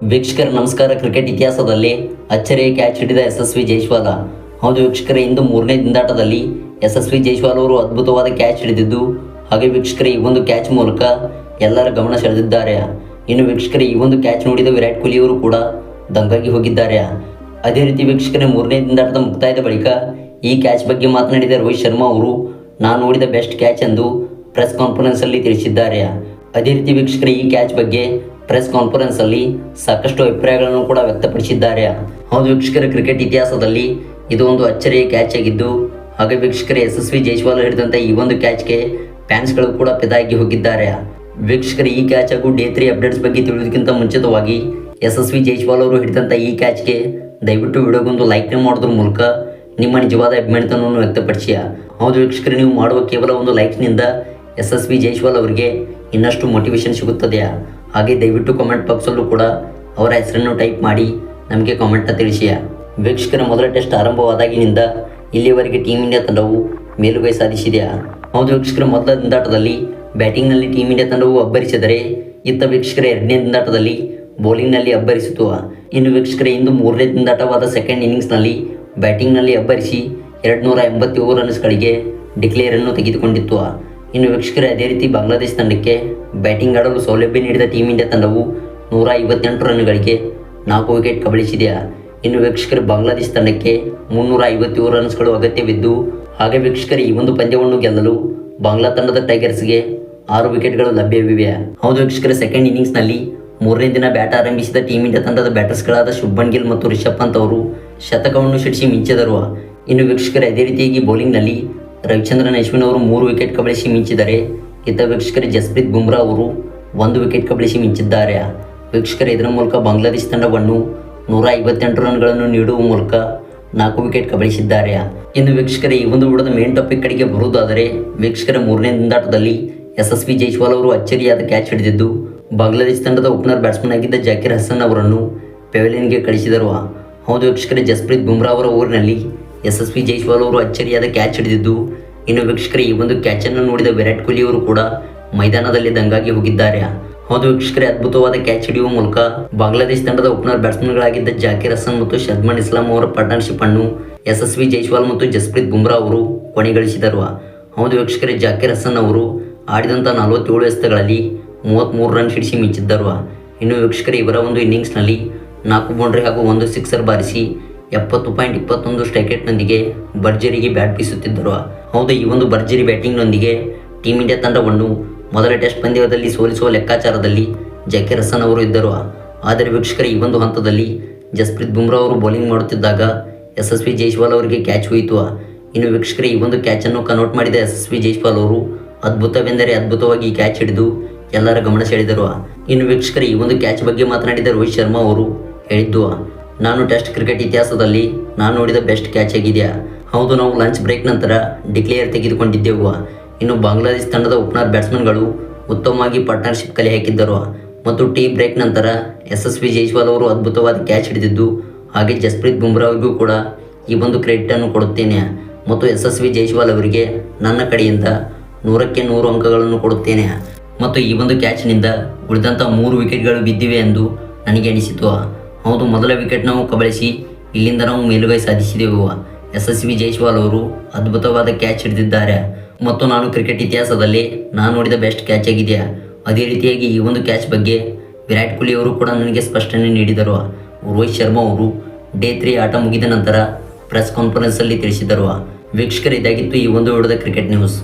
ವೀಕ್ಷಕರ ನಮಸ್ಕಾರ. ಕ್ರಿಕೆಟ್ ಇತಿಹಾಸದಲ್ಲಿ ಅಚ್ಚರಿಯ ಕ್ಯಾಚ್ ಹಿಡಿದ ಯಶಸ್ವಿ ಜೈಶ್ವಾಲ. ಹೌದು ವೀಕ್ಷಕರ, ಇಂದು ಮೂರನೇ ದಿಂದಾಟದಲ್ಲಿ ಯಶಸ್ವಿ ಜೈಶ್ವಾಲ್ ಅವರು ಅದ್ಭುತವಾದ ಕ್ಯಾಚ್ ಹಿಡಿದಿದ್ದು, ಹಾಗೆ ವೀಕ್ಷಕರೇ, ಈ ಒಂದು ಕ್ಯಾಚ್ ಮೂಲಕ ಎಲ್ಲರ ಗಮನ ಸೆಳೆದಿದ್ದಾರೆ. ಇನ್ನು ವೀಕ್ಷಕರೇ, ಈ ಒಂದು ಕ್ಯಾಚ್ ನೋಡಿದ ವಿರಾಟ್ ಕೊಹ್ಲಿ ಅವರು ಕೂಡ ದಂಗಾಗಿ ಹೋಗಿದ್ದಾರೆ. ಅದೇ ರೀತಿ ವೀಕ್ಷಕರೇ, ಮೂರನೇ ದಿಂದಾಟದ ಮುಕ್ತಾಯದ ಬಳಿಕ ಈ ಕ್ಯಾಚ್ ಬಗ್ಗೆ ಮಾತನಾಡಿದ ರೋಹಿತ್ ಶರ್ಮಾ ಅವರು, ನಾನು ನೋಡಿದ ಬೆಸ್ಟ್ ಕ್ಯಾಚ್ ಎಂದು ಪ್ರೆಸ್ ಕಾನ್ಫರೆನ್ಸ್ ಅಲ್ಲಿ ತಿಳಿಸಿದ್ದಾರೆ. ಅದೇ ರೀತಿ ವೀಕ್ಷಕರೇ, ಈ ಕ್ಯಾಚ್ ಬಗ್ಗೆ ಪ್ರೆಸ್ ಕಾನ್ಫರೆನ್ಸ್ ಅಲ್ಲಿ ಸಾಕಷ್ಟು ಅಭಿಪ್ರಾಯಗಳನ್ನು ಕೂಡ ವ್ಯಕ್ತಪಡಿಸಿದ್ದಾರೆ. ಹೌದು ವೀಕ್ಷಕರ ಕ್ರಿಕೆಟ್ ಇತಿಹಾಸದಲ್ಲಿ ಇದು ಒಂದು ಅಚ್ಚರಿಯ ಕ್ಯಾಚ್ ಆಗಿದ್ದು, ಹಾಗೆ ವೀಕ್ಷಕರ, ಯಶಸ್ವಿ ಜೈಸ್ವಾಲ್ ಹಿಡಿದಂತ ಈ ಒಂದು ಕ್ಯಾಚ್ಗೆ ಫ್ಯಾನ್ಸ್ಗಳು ಕೂಡ ಪಿದಾಗಿ ಹೋಗಿದ್ದಾರೆ. ವೀಕ್ಷಕರ, ಈ ಕ್ಯಾಚ್ ಹಾಗೂ ಡೇ ತ್ರೀ ಅಪ್ಡೇಟ್ಸ್ ಬಗ್ಗೆ ತಿಳಿಯೋದಕ್ಕಿಂತ ಮುಂಚಿತವಾಗಿ ಯಶಸ್ವಿ ಜೈಸ್ವಾಲ್ ಅವರು ಹಿಡಿದಂತ ಈ ಕ್ಯಾಚ್ಗೆ ದಯವಿಟ್ಟು ವಿಡಿಯೋಗೊಂದು ಲೈಕ್ ಮಾಡೋದ್ರ ಮೂಲಕ ನಿಮ್ಮ ನಿಜವಾದ ಅಭಿಮಾನಿತನವನ್ನು ವ್ಯಕ್ತಪಡಿಸಿ. ಹೌದು ವೀಕ್ಷಕರು, ನೀವು ಮಾಡುವ ಕೇವಲ ಒಂದು ಲೈಕ್ನಿಂದ ಎಸ್ ಎಸ್ ವಿ ಜೈಸ್ವಾಲ್ ಅವರಿಗೆ ಇನ್ನಷ್ಟು ಮೋಟಿವೇಶನ್ ಸಿಗುತ್ತದೆ. ಹಾಗೆ ದಯವಿಟ್ಟು ಕಾಮೆಂಟ್ ಬಾಕ್ಸಲ್ಲೂ ಕೂಡ ಅವರ ಹೆಸರನ್ನು ಟೈಪ್ ಮಾಡಿ, ನಮಗೆ ಕಾಮೆಂಟ್ನ ತಿಳಿಸಿಯ ವೀಕ್ಷಕರ ಮೊದಲ ಟೆಸ್ಟ್ ಆರಂಭವಾದಾಗಿನಿಂದ ಇಲ್ಲಿಯವರೆಗೆ ಟೀಮ್ ಇಂಡಿಯಾ ತಂಡವು ಮೇಲುಗೈ ಸಾಧಿಸಿದೆ ಹೌದು ವೀಕ್ಷಕರ, ಮೊದಲ ದಿಂದಾಟದಲ್ಲಿ ಬ್ಯಾಟಿಂಗ್ನಲ್ಲಿ ಟೀಮ್ ಇಂಡಿಯಾ ತಂಡವು ಅಬ್ಬರಿಸಿದರೆ, ಇತ್ತ ವೀಕ್ಷಕರ ಎರಡನೇ ದಿಂದಾಟದಲ್ಲಿ ಬೌಲಿಂಗ್ನಲ್ಲಿ ಅಬ್ಬರಿಸಿತು. ಇನ್ನು ವೀಕ್ಷಕರ ಇಂದು ಮೂರನೇ ದಿಂದಾಟವಾದ ಸೆಕೆಂಡ್ ಇನ್ನಿಂಗ್ಸ್ನಲ್ಲಿ ಬ್ಯಾಟಿಂಗ್ನಲ್ಲಿ ಅಬ್ಬರಿಸಿ ಎರಡು ನೂರ ಎಂಬತ್ತೇಳು ರನ್ಸ್ಗಳಿಗೆ ಡಿಕ್ಲೇರನ್ನು ತೆಗೆದುಕೊಂಡಿತ್ತು. ಇನ್ನು ವೀಕ್ಷಕರೇ, ಅದೇ ರೀತಿ ಬಾಂಗ್ಲಾದೇಶ ತಂಡಕ್ಕೆ ಬ್ಯಾಟಿಂಗ್ ಆಡಲು ಸೌಲಭ್ಯ ನೀಡಿದ ಟೀಮ್ ಇಂಡಿಯಾ ತಂಡವು ನೂರ ಐವತ್ತೆಂಟು ರನ್ಗಳಿಗೆ ನಾಲ್ಕು ವಿಕೆಟ್ ಕಬಳಿಸಿದೆ ಇನ್ನು ವೀಕ್ಷಕರು, ಬಾಂಗ್ಲಾದೇಶ ತಂಡಕ್ಕೆ ಮುನ್ನೂರ ಐವತ್ತೇಳು ರನ್ಸ್ಗಳು ಅಗತ್ಯವಿದ್ದು, ಹಾಗೆ ವೀಕ್ಷಕರು, ಈ ಒಂದು ಪಂದ್ಯವನ್ನು ಗೆಲ್ಲಲು ಬಾಂಗ್ಲಾ ತಂಡದ ಟೈಗರ್ಸ್ಗೆ ಆರು ವಿಕೆಟ್ಗಳು ಲಭ್ಯವಿವೆ ಹೌದು ವೀಕ್ಷಕರ ಸೆಕೆಂಡ್ ಇನ್ನಿಂಗ್ಸ್ನಲ್ಲಿ ಮೂರನೇ ದಿನ ಬ್ಯಾಟ್ ಆರಂಭಿಸಿದ ಟೀಮ್ ಇಂಡಿಯಾ ತಂಡದ ಬ್ಯಾಟರ್ಸ್ಗಳಾದ ಶುಭನ್ ಗಿಲ್ ಮತ್ತು ರಿಷಬ್ ಪಂತ್ ಅವರು ಶತಕವನ್ನು ಸಿಡಿಸಿ ಮಿಂಚಿದರು. ಇನ್ನು ವೀಕ್ಷಕರ, ಅದೇ ರೀತಿಯಾಗಿ ಬೌಲಿಂಗ್ನಲ್ಲಿ ರವಿಚಂದ್ರನ್ ಅಶ್ವಿನ್ ಅವರು ಮೂರು ವಿಕೆಟ್ ಕಬಳಿಸಿ ಮಿಂಚಿದ್ದಾರೆ ಇದ್ದ ವೀಕ್ಷಕರ ಜಸ್ಪ್ರೀತ್ ಬುಮ್ರಾ ಅವರು ಒಂದು ವಿಕೆಟ್ ಕಬಳಿಸಿ ಮಿಂಚಿದ್ದಾರೆ. ವೀಕ್ಷಕರ ಇದರ ಮೂಲಕ ಬಾಂಗ್ಲಾದೇಶ ತಂಡವನ್ನು ನೂರ ಐವತ್ತೆಂಟು ರನ್ಗಳನ್ನು ನೀಡುವ ಮೂಲಕ ನಾಲ್ಕು ವಿಕೆಟ್ ಕಬಳಿಸಿದ್ದಾರೆ. ಇನ್ನು ವೀಕ್ಷಕರ ಈ ಒಂದು ವಿಡದ ಮೇನ್ ಟಾಪಿಕ್ ಕಡೆಗೆ ಬರುವುದಾದರೆ, ವೀಕ್ಷಕರ ಮೂರನೇ ದಿಂದಾಟದಲ್ಲಿ ಯಶಸ್ವಿ ಜೈಸ್ವಾಲ್ ಅವರು ಅಚ್ಚರಿಯಾದ ಕ್ಯಾಚ್ ಹಿಡಿದಿದ್ದು, ಬಾಂಗ್ಲಾದೇಶ ತಂಡದ ಓಪನರ್ ಬ್ಯಾಟ್ಸ್ಮನ್ ಆಗಿದ್ದ ಜಾಕಿರ್ ಹಸನ್ ಅವರನ್ನು ಪೆವೆಲಿನ್ಗೆ ಕಳಿಸಿದರು. ಹೌದು ವೀಕ್ಷಕರ, ಜಸ್ಪ್ರೀತ್ ಬುಮ್ರಾ ಅವರ ಊರಿನಲ್ಲಿ ಯಶಸ್ವಿ ಜೈಸ್ವಾಲ್ ಅವರು ಅಚ್ಚರಿಯಾದ ಕ್ಯಾಚ್ ಹಿಡಿದಿದ್ದು. ಇನ್ನು ವೀಕ್ಷಕರೇ, ಈ ಒಂದು ಕ್ಯಾಚನ್ನು ನೋಡಿದ ವಿರಾಟ್ ಕೊಹ್ಲಿ ಅವರು ಕೂಡ ಮೈದಾನದಲ್ಲಿ ದಂಗಾಗಿ ಹೋಗಿದ್ದಾರೆ. ಹೌದು ವೀಕ್ಷಕರೇ, ಅದ್ಭುತವಾದ ಕ್ಯಾಚ್ ಹಿಡಿಯುವ ಮೂಲಕ ಬಾಂಗ್ಲಾದೇಶ ತಂಡದ ಓಪನರ್ ಬ್ಯಾಟ್ಸ್ಮನ್ಗಳಾಗಿದ್ದ ಜಾಕಿರ್ ಹಸನ್ ಮತ್ತು ಶದ್ಮನ್ ಇಸ್ಲಾಂ ಅವರ ಪಾರ್ಟ್ನರ್ಶಿಪ್ ಅನ್ನು ಯಶಸ್ವಿ ಜೈಸ್ವಾಲ್ ಮತ್ತು ಜಸ್ಪ್ರೀತ್ ಬುಮ್ರಾ ಅವರು ಕೊನೆಗಳಿಸಿದರು. ಹೌದು ವೀಕ್ಷಕರೇ, ಜಾಕಿರ್ ಹಸನ್ ಅವರು ಆಡಿದಂಥ ನಲವತ್ತೇಳು ಎಸೆತಗಳಲ್ಲಿ ಮೂವತ್ತ್ಮೂರು ರನ್ ಸಿಡಿಸಿ ಮಿಂಚಿದ್ದರು. ಇನ್ನು ವೀಕ್ಷಕರೇ, ಇವರ ಒಂದು ಇನ್ನಿಂಗ್ಸ್ನಲ್ಲಿ ನಾಲ್ಕು ಬೌಂಡ್ರಿ ಹಾಗೂ ಒಂದು ಸಿಕ್ಸರ್ ಬಾರಿಸಿ ಎಪ್ಪತ್ತು ಪಾಯಿಂಟ್ ಇಪ್ಪತ್ತೊಂದು ಸ್ಟ್ರೈಕೆಟ್ನೊಂದಿಗೆ ಭರ್ಜರಿಗೆ ಬ್ಯಾಟ್ ಬೀಸುತ್ತಿದ್ದರು. ಹೌದು, ಈ ಒಂದು ಭರ್ಜರಿ ಬ್ಯಾಟಿಂಗ್ನೊಂದಿಗೆ ಟೀಮ್ ಇಂಡಿಯಾ ತಂಡವನ್ನು ಮೊದಲ ಟೆಸ್ಟ್ ಪಂದ್ಯದಲ್ಲಿ ಸೋಲಿಸುವ ಲೆಕ್ಕಾಚಾರದಲ್ಲಿ ಜಕೀರ್ ಹಸನ್ ಅವರು ಇದ್ದರು. ಆದರೆ ವೀಕ್ಷಕರ, ಈ ಒಂದು ಹಂತದಲ್ಲಿ ಜಸ್ಪ್ರೀತ್ ಬುಮ್ರಾ ಅವರು ಬೌಲಿಂಗ್ ಮಾಡುತ್ತಿದ್ದಾಗ ಯಶಸ್ವಿ ಜೈಸ್ವಾಲ್ ಅವರಿಗೆ ಕ್ಯಾಚ್ ಹೋಯಿತು. ಇನ್ನು ವೀಕ್ಷಕರೇ, ಈ ಒಂದು ಕ್ಯಾಚನ್ನು ಕನ್ವರ್ಟ್ ಮಾಡಿದ ಯಶಸ್ವಿ ಜೈಸ್ವಾಲ್ ಅವರು ಅದ್ಭುತವೆಂದರೆ ಅದ್ಭುತವಾಗಿ ಕ್ಯಾಚ್ ಹಿಡಿದು ಎಲ್ಲರ ಗಮನ ಸೆಳೆದರು. ಇನ್ನು ವೀಕ್ಷಕರ, ಈ ಒಂದು ಕ್ಯಾಚ್ ಬಗ್ಗೆ ಮಾತನಾಡಿದ ರೋಹಿತ್ ಶರ್ಮಾ ಅವರು ಹೇಳಿದ್ದು ನಾನು ಟೆಸ್ಟ್ ಕ್ರಿಕೆಟ್ ಇತಿಹಾಸದಲ್ಲಿ ನಾನು ನೋಡಿದ ಬೆಸ್ಟ್ ಕ್ಯಾಚ್ ಆಗಿದೆಯಾ ಹೌದು, ನಾವು ಲಂಚ್ ಬ್ರೇಕ್ ನಂತರ ಡಿಕ್ಲೇರ್ ತೆಗೆದುಕೊಂಡಿದ್ದೆವು. ಇನ್ನು ಬಾಂಗ್ಲಾದೇಶ ತಂಡದ ಓಪನರ್ ಬ್ಯಾಟ್ಸ್ಮನ್ಗಳು ಉತ್ತಮವಾಗಿ ಪಾರ್ಟ್ನರ್ಶಿಪ್ ಕಲೆ ಹಾಕಿದ್ದರು. ಮತ್ತು ಟೀ ಬ್ರೇಕ್ ನಂತರ ಯಶಸ್ವಿ ಜೈಸ್ವಾಲ್ ಅವರು ಅದ್ಭುತವಾದ ಕ್ಯಾಚ್ ಹಿಡಿದಿದ್ದು, ಹಾಗೆ ಜಸ್ಪ್ರೀತ್ ಬುಮ್ರಾ ಅವರಿಗೂ ಕೂಡ ಈ ಒಂದು ಕ್ರೆಡಿಟನ್ನು ಕೊಡುತ್ತೇನೆ. ಮತ್ತು ಯಶಸ್ವಿ ಜೈಸ್ವಾಲ್ ಅವರಿಗೆ ನನ್ನ ಕಡೆಯಿಂದ ನೂರಕ್ಕೆ ನೂರು ಅಂಕಗಳನ್ನು ಕೊಡುತ್ತೇನೆ. ಮತ್ತು ಈ ಒಂದು ಕ್ಯಾಚ್ನಿಂದ ಉಳಿದಂಥ ಮೂರು ವಿಕೆಟ್ಗಳು ಬಿದ್ದಿವೆ ಎಂದು ನನಗೆ ಅನಿಸಿತು. ಹೌದು, ಮೊದಲ ವಿಕೆಟ್ ನಾವು ಕಬಳಿಸಿ ಇಲ್ಲಿಂದ ನಾವು ಮೇಲುಗೈ ಸಾಧಿಸಿದೆವು ಯಶಸ್ವಿ ಜೈಸ್ವಾಲ್ ಅವರು ಅದ್ಭುತವಾದ ಕ್ಯಾಚ್ ಹಿಡಿದಿದ್ದಾರೆ. ಮತ್ತು ನಾನು ಕ್ರಿಕೆಟ್ ಇತಿಹಾಸದಲ್ಲಿ ನಾನು ನೋಡಿದ ಬೆಸ್ಟ್ ಕ್ಯಾಚ್ ಆಗಿದೆ ಅದೇ ರೀತಿಯಾಗಿ ಈ ಒಂದು ಕ್ಯಾಚ್ ಬಗ್ಗೆ ವಿರಾಟ್ ಕೊಹ್ಲಿ ಅವರು ಕೂಡ ನನಗೆ ಸ್ಪಷ್ಟನೆ ನೀಡಿದರು. ರೋಹಿತ್ ಶರ್ಮಾ ಅವರು ಡೇ ತ್ರೀ ಆಟ ಮುಗಿದ ನಂತರ ಪ್ರೆಸ್ ಕಾನ್ಫರೆನ್ಸಲ್ಲಿ ತಿಳಿಸಿದರು. ವೀಕ್ಷಕರು ಇದಾಗಿತ್ತು ಈ ಒಂದು ವಿಡಿಯೋದ ಕ್ರಿಕೆಟ್ ನ್ಯೂಸ್.